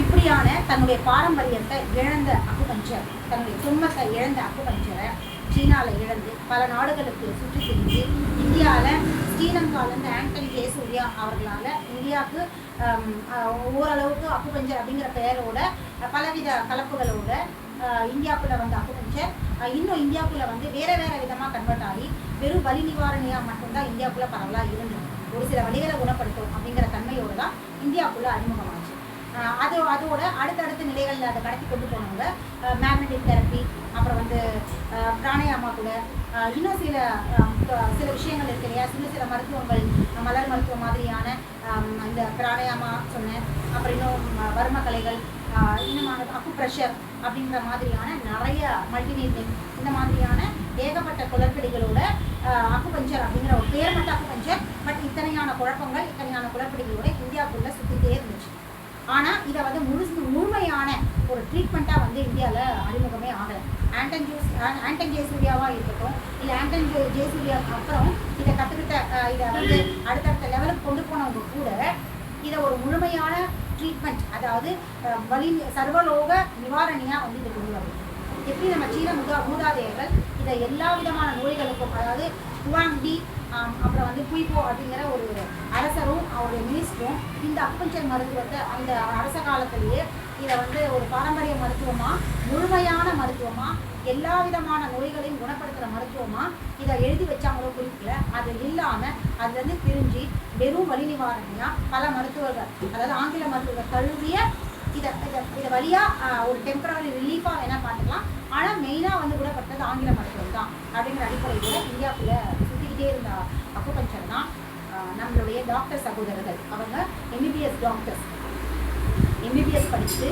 இப்படியான தன்னுடைய பாரம்பரியத்தை இழந்த அக்குபஞ்சர் தன்னுடைய தொன்மத்தை இழந்த அக்குபஞ்சரை சீனாவில் இழந்து பல நாடுகளுக்கு சுற்றி திரிஞ்சு இந்தியாவில் ஸ்ரீலங்காலேருந்து ஆண்டன் ஜெயசூர்யா அவர்களால் இந்தியாவுக்கு ஓரளவுக்கு அக்குபஞ்சர் அப்படிங்கிற பெயரோட பலவித கலப்புகளோட ஆஹ், இந்தியாவுக்குள்ள வந்த அக்குபஞ்சர் இன்னும் இந்தியாவுக்குள்ள வந்து வேற வேற விதமாக கன்வெர்ட் ஆகி வெறும் வலி நிவாரணியாக மட்டும்தான் இந்தியாவுக்குள்ளே பரவலாக இருந்தது. ஒரு சில வழிகளை குணப்படுத்தும் அப்படிங்கிற தன்மையோடு தான் இந்தியாவுக்குள்ளே அறிமுகமாச்சு. அது அதோட அடுத்தடுத்த நிலைகளில் அதை கடத்தி கொண்டு போனவங்க மேக்னட்டிக் தெரப்பி அப்புறம் வந்து பிராணயாமா கூட. இன்னும் சில சில விஷயங்கள் இருக்கு இல்லையா? சில சில மருத்துவங்கள் மலர் மருத்துவம் மாதிரியான இந்த பிராணயாமா சொன்னேன். அப்புறம் இன்னும் ஆஹ் வர்ம கலைகள் இன்னும் அக்கு ப்ரெஷர் அப்படிங்கிற மாதிரியான நிறைய மல்டிநேட்டிக் இந்த மாதிரியான ஏகப்பட்ட குளறுபடிகளோட அக்குபஞ்சர் அப்படிங்கிற ஒரு பேர் மட்டும் அக்குபஞ்சர் பட் இத்தனையான குழப்பங்கள் இத்தனையான குளறுபடிகளோட இந்தியாவுக்குள்ள சுற்றிட்டே இருந்துச்சு ஆனால் இதை வந்து முழு முழுமையான ஒரு ட்ரீட்மெண்ட்டாக வந்து இந்தியாவில் அறிமுகமே ஆகலை. ஆண்டன் ஜூஸ் ஆண்டன் ஜேசூரியாவாக இருக்கட்டும் இல்லை ஆண்டன் ஜே அப்புறம் இதை கற்றுக்கிட்ட இதை வந்து அடுத்தடுத்த லெவலுக்கு கொண்டு போனவங்க கூட இதை ஒரு முழுமையான ட்ரீட்மெண்ட் அதாவது வலி சர்வலோக நிவாரணியாக வந்து இதை கொண்டு வரணும் எப்படி நம்ம சீன முதா மூதாதையர்கள் இதை எல்லா விதமான நோய்களுக்கும் அதாவது குவாங்டி ஆம், அப்புறம் வந்து குய்போ அப்படிங்கிற ஒரு அரசரும் அவருடைய மினிஸ்டரும் இந்த அக்குபஞ்சர் மருத்துவத்தை அந்த அரச காலத்திலேயே இதை வந்து ஒரு பாரம்பரிய மருத்துவமாக முழுமையான மருத்துவமாக எல்லா விதமான நோய்களையும் குணப்படுத்துகிற மருத்துவமா இதை எழுதி வச்சாங்களோ குறிப்பில் அது இல்லாமல் அதுலேருந்து பிரிஞ்சு வெறும் வலி நிவாரணியாக பல மருத்துவர்கள் அதாவது ஆங்கில மருத்துவர்கள் தழுவிய இதை இதை இதை வழியாக ஒரு டெம்பரவரி ரிலீஃபாக வேணால் பார்த்துக்கலாம். ஆனால் மெயினாக வந்து குணப்படுத்துறது ஆங்கில மருத்துவம் தான் அப்படிங்கிற அடிப்படையில் இந்தியாவுக்குள்ள பண்ணிக்கிட்டே இருந்த அக்குபஞ்சர் தான் ஆஹ் நம்மளுடைய டாக்டர் சகோதரர்கள். அவங்க எம்பிபிஎஸ் டாக்டர்ஸ் எம்பிபிஎஸ் படிச்சுட்டு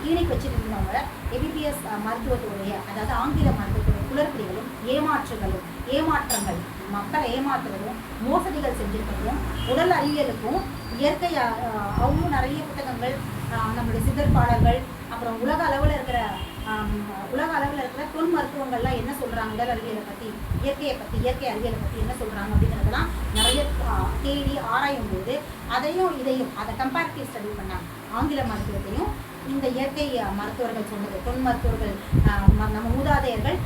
கிளினிக் வச்சுட்டு இருந்தவங்க எம்பிபிஎஸ் மருத்துவத்துடைய அதாவது ஆங்கில மருத்துவத்துடைய குளறுபடிகளும் ஏமாற்றுகளும் ஏமாற்றங்கள் மக்களை ஏமாற்றுவதும் மோசடிகள் செஞ்சிருக்கிறதும் உடல் அறிவியலுக்கும் இயற்கை அவங்களும் நிறைய புத்தகங்கள் நம்மளுடைய சித்தற்பாடல்கள் அப்புறம் உலக அளவில் இருக்கிற உலக அளவில் இருக்கிற தொல் மருத்துவங்கள்லாம் என்ன சொல்கிறாங்க உடல் அறிவியலை பற்றி இயற்கையை பற்றி இயற்கை அறிவியலை பற்றி என்ன சொல்கிறாங்க அப்படிங்கிறதெல்லாம் நிறைய தேடி ஆராயும் போது அதையும் இதையும் அதை கம்பேரிட்டிவ் ஸ்டடி பண்ணாங்க. ஆங்கில மருத்துவத்தையும் இந்த இயற்கை மருத்துவர்கள் சொன்னது தொன் மருத்துவர்கள் நம்ம மூதாதையர்கள்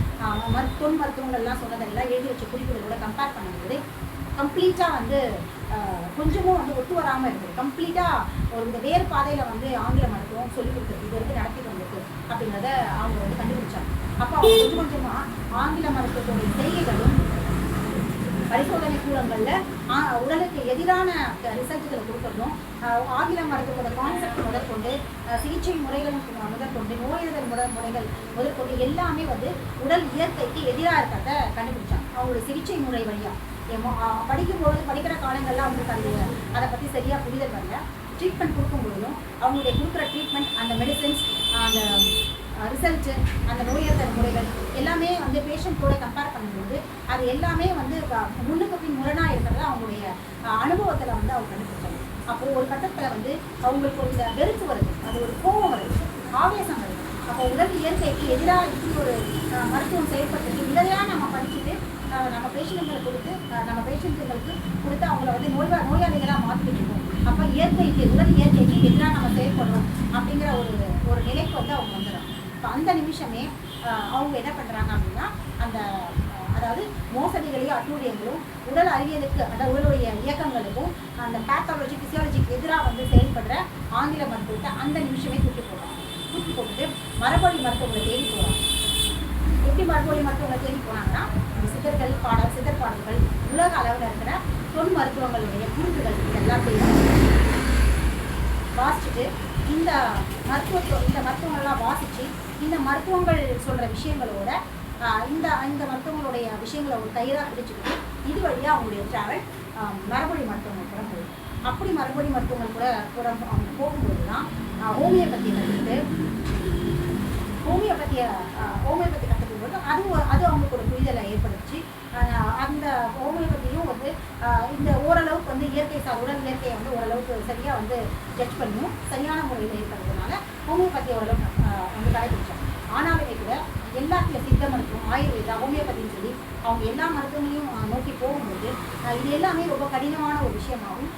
மரு தொன் மருத்துவங்கள்லாம் சொன்னதெல்லாம் எழுதி வச்ச குறிப்புகளோட கம்பேர் பண்ணும்போது கம்ப்ளீட்டாக வந்து கொஞ்சமும் வந்து ஒத்து வராமல் இருந்தது. கம்ப்ளீட்டாக ஒரு இந்த வேறு பாதையில் வந்து ஆங்கில மருத்துவம் சொல்லிக் கொடுத்தது. இது வரைக்கும் நடத்தி அப்படிங்கிறத அவங்க வந்து கண்டுபிடிச்சாங்க. அப்போ அவங்க கொஞ்சம் கொஞ்சமாக ஆங்கில மருத்துவத்துடைய செய்கைகளும் பரிசோதனை கூடங்களில் உடலுக்கு எதிரான ரிசல்ட்டுகளை கொடுக்கறதும் ஆங்கில மருத்துவத்தோட கான்செப்ட் முதற்கொண்டு சிகிச்சை முறைகளும் முதற்கொண்டு நோயெதிர்தல் முறை முறைகள் முதற்கொண்டு எல்லாமே வந்து உடல் இயற்கைக்கு எதிராக இருக்கிறத கண்டுபிடிச்சாங்க. அவங்களோட சிகிச்சை முறை வழியாக படிக்கும்போது படிக்கிற காலங்கள்லாம் அவங்களுக்கு அது அதை பற்றி சரியாக புரிதல் வரல. ட்ரீட்மெண்ட் கொடுக்கும்போதும் அவங்களுடைய கொடுக்குற ட்ரீட்மெண்ட் அந்த மெடிசன்ஸ் அந்த ரிசல்ட்டு அந்த நோயறிதல் முறைகள் எல்லாமே வந்து பேஷண்ட்டோட கம்பேர் பண்ணும்போது அது எல்லாமே வந்து முன்னுக்கு பின் முரணாக இருக்கிறத அவங்களுடைய அனுபவத்தில் வந்து அவங்க கண்டுபிடிச்சாங்க. அப்போது ஒரு கட்டத்தில் வந்து அவங்களுக்கு ஒரு இந்த வெறுப்பு வருது. அது ஒரு கோபம் வருது. ஆவேசம் வருது. அப்போ உடல் இயற்கைக்கு எதிராக இப்படி ஒரு மருத்துவம் செயல்பட்டு இதையெல்லாம் நம்ம படிச்சுட்டு நம்ம பேஷண்ட்டுங்களுக்கு கொடுத்து நம்ம பேஷண்ட்டுங்களுக்கு கொடுத்து அவங்கள வந்து நோய்வா நோயாளிகள் மாற்றிக்கிட்டு இருக்கோம் அப்போ இயற்கைக்கு உடல் இயற்கைக்கு எதிராக நம்ம செயல்படுறோம் அப்படிங்கிற ஒரு ஒரு நிலைக்கு வந்து அவங்க வந்துடுறாங்க. இப்போ அந்த நிமிஷமே அவங்க என்ன பண்ணுறாங்க அப்படின்னா அந்த அதாவது மோசடிகளையும் அட்டூழியங்களும் உடல் அறிவியலுக்கு அதாவது உடலுடைய இயக்கங்களுக்கும் அந்த பேத்தாலஜி பிசியாலஜிக்கு எதிராக வந்து செயல்படுற ஆங்கில மருத்துவத்தை அந்த நிமிஷமே தூக்கி போடுறாங்க. தூக்கி போட்டுட்டு மரபொழி மருத்துவங்களை தேடி போகிறாங்க எப்படி மரபொழி மருத்துவங்களை தேடி போனாங்கன்னா சித்தர்கள் பாடல் சித்தர் பாடல்கள் உலக அளவில் இருக்கிற மருத்துவங்களுடைய குறிப்புகள் எல்லாத்தையும் வாசிச்சுட்டு இந்த மருத்துவ இந்த மருத்துவங்கள்லாம் வாசித்து இந்த மருத்துவங்கள் சொல்கிற விஷயங்களோட இந்த இந்த மருத்துவங்களுடைய விஷயங்களை ஒரு தயிராக பிடிச்சிக்கிட்டு இது வழியாக அவங்களுடைய ட்ராவல் மரபொழி மருத்துவங்கள் கூட போகுது. அப்படி மரபொழி மருத்துவங்கள் கூட கூட அவங்க போகும்போது தான் ஹோமியோபதி வந்து ஹோமியோபதியை ஹோமியோபதி அது அது அவங்களுக்கு ஒரு புரிதலை ஏற்படுத்தி அந்த ஹோமியோபதியும் வந்து இந்த ஓரளவுக்கு வந்து இயற்கை சார் உடல் இயற்கையை வந்து ஓரளவுக்கு சரியாக வந்து ஜட்ஜ் பண்ணியும் சரியான முறையில் இருக்கிறதுனால ஹோமியோபதி ஓரளவுக்கு வந்து கடைபிடிச்சாங்க ஆனாலுமே கூட எல்லாத்துல சித்த மருத்துவம் ஆயுர்வேதா ஹோமியோபதின்னு சொல்லி அவங்க எல்லா மருத்துவங்களையும் நோக்கி போகும்போது இது எல்லாமே ரொம்ப கடினமான ஒரு விஷயமாகும்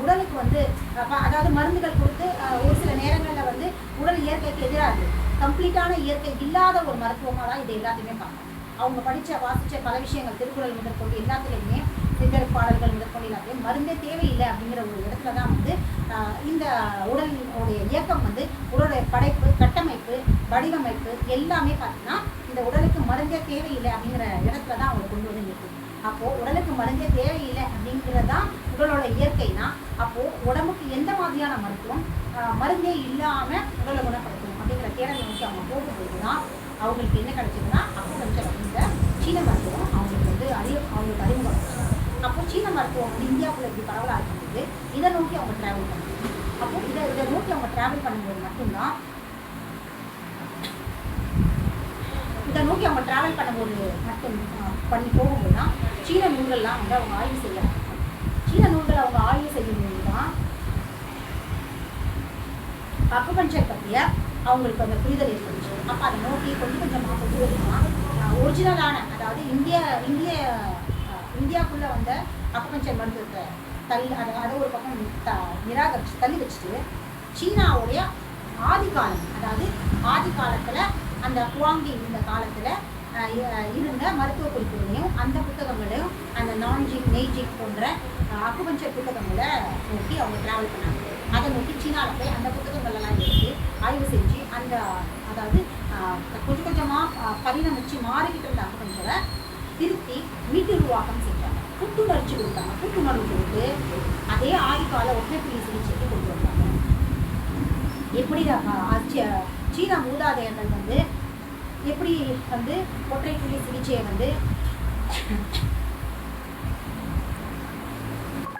உடலுக்கு வந்து ப- அதாவது மருந்துகள் கொடுத்து ஒரு சில நேரங்களில் வந்து உடல் இயற்கைக்கு எதிராக கம்ப்ளீட்டான இயற்கை இல்லாத ஒரு மருத்துவமாக தான் இதை எல்லாத்தையுமே பார்க்கணும். அவங்க படித்த வாசித்த பல விஷயங்கள் திருக்குறள் முதற்கொண்டு எல்லாத்துலேயுமே சிந்தர் பாடல்கள் முதற்கொண்டு எல்லாத்தையும் மருந்தே தேவையில்லை அப்படிங்கிற ஒரு இடத்துல தான் வந்து ஆஹ், இந்த உடலினுடைய இயக்கம் வந்து உடலுடைய படைப்பு கட்டமைப்பு வடிவமைப்பு எல்லாமே பார்த்தீங்கன்னா இந்த உடலுக்கு மருந்தே தேவையில்லை அப்படிங்கிற இடத்துல தான் அவங்க கொண்டு வந்து நிற்கும் அப்போது உடலுக்கு மருந்தே தேவையில்லை அப்படிங்கிறது தான் உடலோட இயற்கைனா அப்போது உடம்புக்கு எந்த மாதிரியான மருத்துவம் ஆஹ், மருந்தே இல்லாமல் உடலை குணம் அவங்க போகும்போது தான் அவங்களுக்கு என்ன கிடைச்சதுன்னா அக்குபஞ்சர் இந்த சீன மருத்துவம் அவங்களுக்கு வந்து அறிவு அவங்களுக்கு அறிமுகம் அப்போ சீன மருத்துவம் வந்து இந்தியாவுக்குள்ள இப்படி பரவலாக இருக்கும்போது இதை நோக்கி அவங்க ட்ராவல் பண்ணுவாங்க. அப்போ இதை இதை நோக்கி அவங்க ட்ராவல் பண்ணும்போது மட்டும்தான் இதை நோக்கி அவங்க ட்ராவல் பண்ணும்போது மட்டும் பண்ணி போகும்போது தான் சீன நூல்கள்லாம் வந்து அவங்க ஆய்வு செய்ய சீன நூல்கள் அவங்க ஆய்வு செய்யும்போது தான் அக்குபஞ்சர் பற்றிய அவங்களுக்கு அந்த புரிதல் ஏற்பட்டுச்சு. அப்போ அதை நோக்கி கொஞ்சம் கொஞ்சமாக கொஞ்சம் கொஞ்சமாக ஒரிஜினலான அதாவது இந்திய இந்திய இந்தியாவுக்குள்ளே வந்த அக்குபஞ்சர் மருத்துவத்தை தள்ளி அதை அதை ஒரு பக்கம் த நிராகரிச்சு தள்ளி வச்சுட்டு சீனாவுடைய ஆதிகாலம் அதாவது ஆதி காலத்தில் அந்த குவாங்கி இந்த காலத்தில் இருந்த மருத்துவ குறிப்புகளையும் அந்த புத்தகங்களையும் அந்த நான்ஜிக் நெய்ஜிக் போன்ற அஹ், அக்குபஞ்சர் புத்தகங்களை நோக்கி அவங்க ட்ராவல் பண்ணாங்க. அதை நோக்கி சீனாவில் போய் அந்த புத்தகங்கள்லாம் ஆய்வு செஞ்சு அந்த அதாவது கொஞ்சம் கொஞ்சமாக பரிணமிச்சு மாறிக்கிட்டு இருந்த அக்குபஞ்சரை திருத்தி மீட்டு உருவாக்கம் செஞ்சாங்க. புத்துணர்ச்சி கொடுத்தாங்க. புத்துணர்வு கொடுத்து அதே ஆதிக்கால ஒற்றைப்புள்ளி சிகிச்சைக்கு கொண்டு வந்தாங்க. எப்படி சீன மூதாதையர்கள் வந்து எப்படி வந்து ஒற்றை புள்ளி சிகிச்சையை வந்து